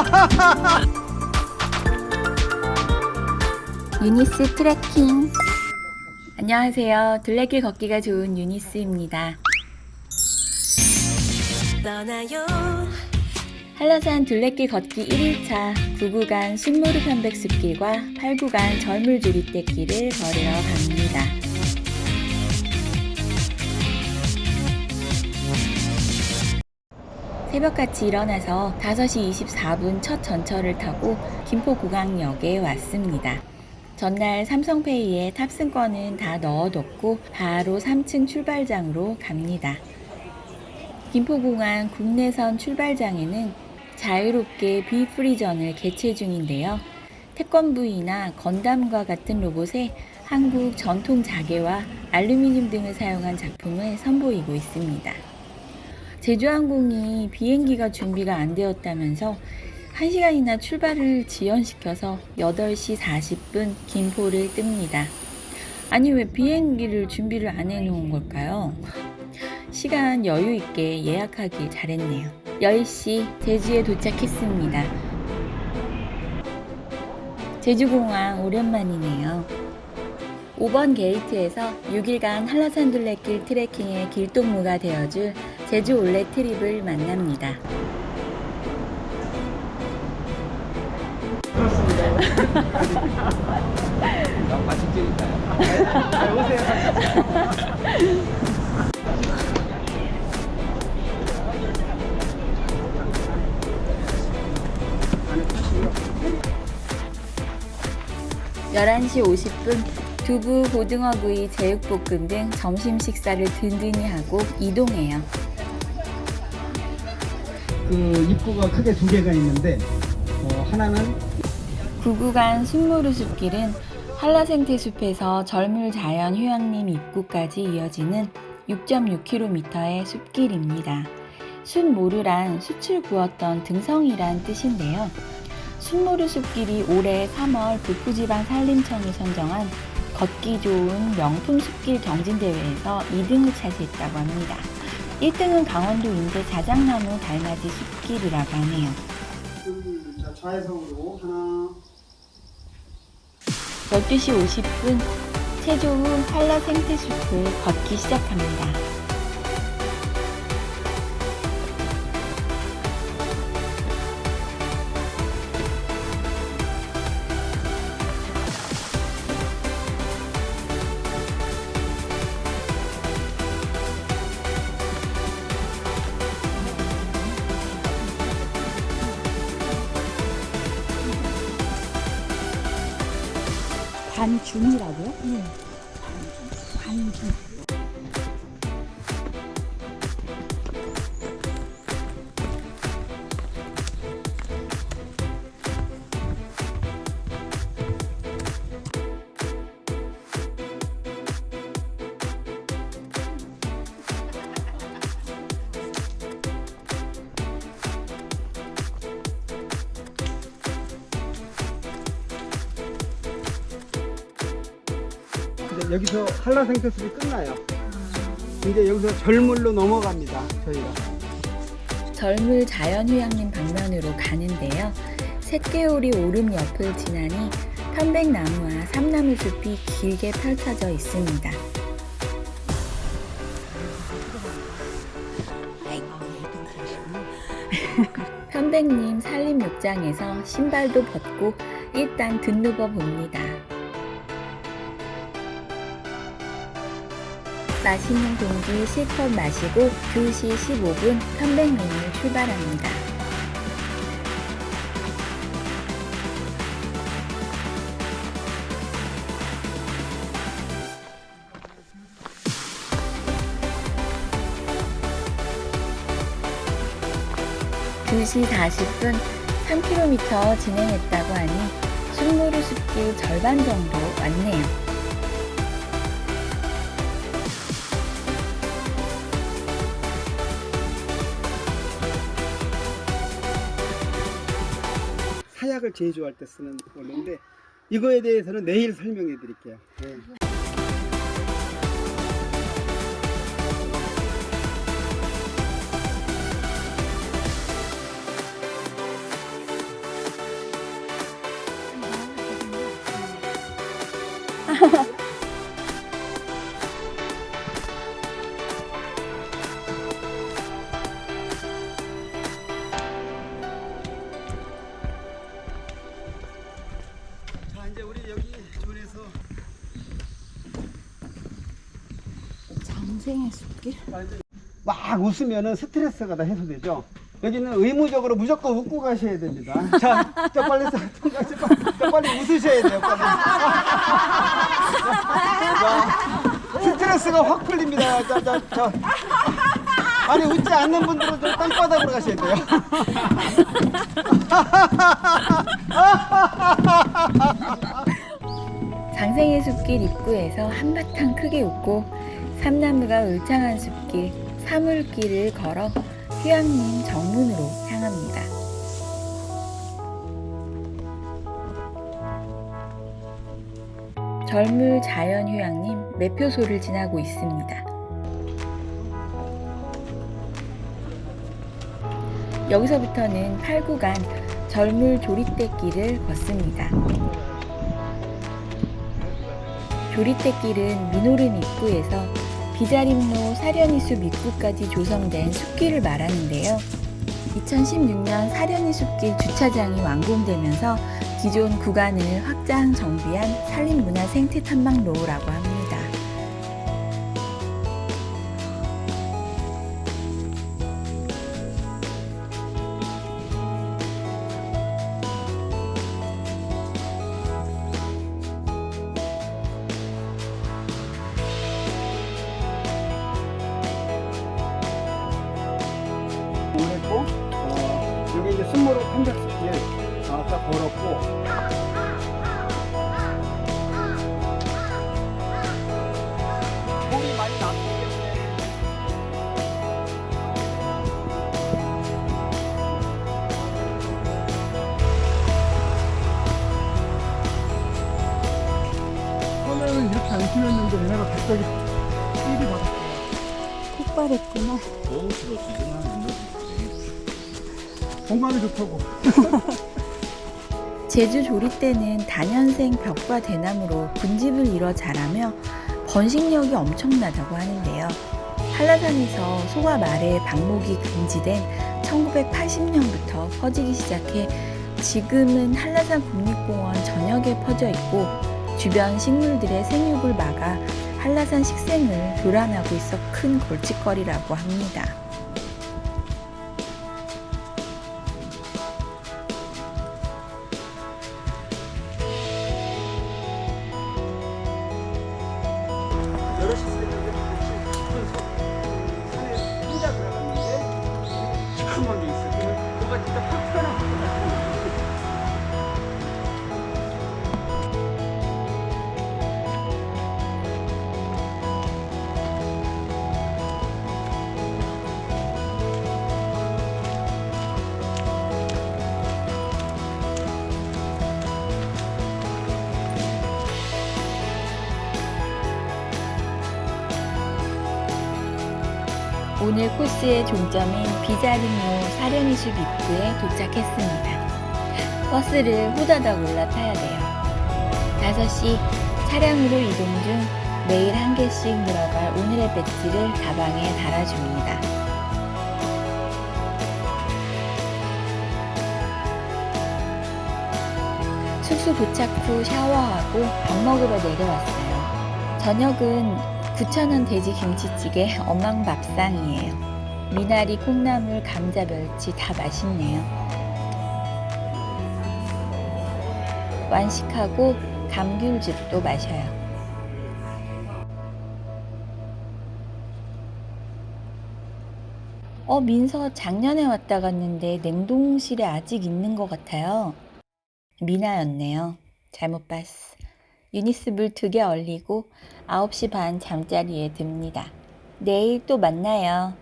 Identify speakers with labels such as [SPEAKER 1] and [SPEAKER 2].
[SPEAKER 1] 유니스 트레킹 안녕하세요. 둘레길 걷기가 좋은 유니스입니다.
[SPEAKER 2] 떠나요
[SPEAKER 1] 한라산 둘레길 걷기 1일차 9구간 순무르 편백 숲길과 8구간 절물 조리대길을 걸으러 갑니다. 새벽같이 일어나서 5시 24분 첫 전철을 타고 김포구강역에 왔습니다. 전날 삼성페이에 탑승권은 다 넣어뒀고 바로 3층 출발장으로 갑니다. 김포공항 국내선 출발장에는 자유롭게 비프리전을 개최 중인데요. 태권브이나 건담과 같은 로봇에 한국 전통 자개와 알루미늄 등을 사용한 작품을 선보이고 있습니다. 제주항공이 비행기가 준비가 안 되었다면서 1시간이나 출발을 지연시켜서 8시 40분 김포를 뜹니다. 아니 왜 비행기를 준비를 안 해놓은 걸까요? 시간 여유 있게 예약하길 잘했네요. 10시 제주에 도착했습니다. 제주공항 오랜만이네요. 5번 게이트에서 6일간 한라산 둘레길 트레킹의 길동무가 되어줄 제주 올레 트립을 만납니다.
[SPEAKER 3] 같이 찍을까요?
[SPEAKER 1] 열한 시 50분 두부, 고등어구이, 제육볶음 등 점심 식사를 든든히 하고 이동해요.
[SPEAKER 4] 그 입구가 크게 두 개가 있는데 어, 하나는
[SPEAKER 1] 구구간 순무르 숲길은 한라생태 숲에서 절물 자연 휴양림 입구까지 이어지는 6.6km의 숲길입니다. 숲모르란 숯을 구웠던 등성이란 뜻인데요. 숲모르 숲길이 올해 3월 북부지방 산림청이 선정한 걷기 좋은 명품 숲길 경진대회에서 2등을 차지했다고 합니다. 1등은 강원도 인제 자작나무 달맞이 숲길이라고 하네요.
[SPEAKER 4] 자, 좌회성으로 하나
[SPEAKER 1] 12시 50분 체조 후 한라 생태숲을 걷기 시작합니다.
[SPEAKER 5] 반줌이라고요? 네.
[SPEAKER 4] 여기서 한라생태숲이 끝나요. 이제 여기서 절물로 넘어갑니다. 저희가.
[SPEAKER 1] 절물 자연휴양림 방면으로 가는데요. 샛개오리 오름 옆을 지나니 편백나무와 삼나무 숲이 길게 펼쳐져 있습니다. 편백님 산림욕장에서 신발도 벗고 일단 등누버 봅니다. 맛있는 공기 실컷 마시고 2시 15분 편백님을 출발합니다. 두시 40분 3km 진행했다고 하니 순무르 숲길 절반 정도 왔네요.
[SPEAKER 4] 쌀을 제조할 때 쓰는 원료인데 이거에 대해서는 내일 설명해 드릴게요. 네.
[SPEAKER 5] 숲길.
[SPEAKER 4] 막 웃으면은 스트레스가 다 해소되죠. 여기는 의무적으로 무조건 웃고 가셔야 됩니다. 자, 저 빨리 빨리, 저 빨리 웃으셔야 돼요. 빨리. 자, 스트레스가 확 풀립니다. 자, 자, 자. 아니 웃지 않는 분들은 좀 땅바닥으로 가셔야 돼요.
[SPEAKER 1] 장생의 숲길 입구에서 한바탕 크게 웃고 삼나무가 울창한 숲길 사물길을 걸어 휴양림 정문으로 향합니다. 젊을 자연휴양림 매표소를 지나고 있습니다. 여기서부터는 8구간 젊을 조리대길을 걷습니다. 조리대길은 민오른 입구에서 비자림로 사려니숲 입구까지 조성된 숲길을 말하는데요. 2016년 사려니 숲길 주차장이 완공되면서 기존 구간을 확장 정비한 산림문화 생태 탐방로라고 합니다.
[SPEAKER 4] 어, 여기 이제 순모로 탐백숲길 아까 걸었고 봄이 많이 났기 때문에
[SPEAKER 2] 처음에는 이렇게 안 키웠는데 얘네가 갑자기 삐리 받았어요.
[SPEAKER 5] 폭발했구나.
[SPEAKER 2] 건강에 좋다고.
[SPEAKER 1] 제주 조리대는 다년생 벽과 대나무로 군집을 이뤄 자라며 번식력이 엄청나다고 하는데요. 한라산에서 소와 말의 방목이 금지된 1980년부터 퍼지기 시작해 지금은 한라산 국립공원 전역에 퍼져 있고 주변 식물들의 생육을 막아 한라산 식생을 교란하고 있어 큰 골칫거리라고 합니다.
[SPEAKER 4] 시커먼 게 있어. 뭐가 진짜 팍 튀어나온
[SPEAKER 1] 오늘 코스의 종점인 비자림로 사려니숲 입구에 도착했습니다. 버스를 호다닥 올라타야 돼요. 5시 차량으로 이동 중 매일 한 개씩 늘어갈 오늘의 배지를 가방에 달아줍니다. 숙소 도착 후 샤워하고 밥 먹으러 내려왔어요. 저녁은 9,000원 돼지 김치찌개 엄망 밥상이에요. 미나리, 콩나물, 감자, 멸치 다 맛있네요. 완식하고 감귤즙도 마셔요. 어, 민서 작년에 왔다 갔는데 냉동실에 아직 있는 것 같아요. 미나였네요. 잘못 봤어. 유니스 물 두 개 얼리고 9시 반 잠자리에 듭니다. 내일 또 만나요.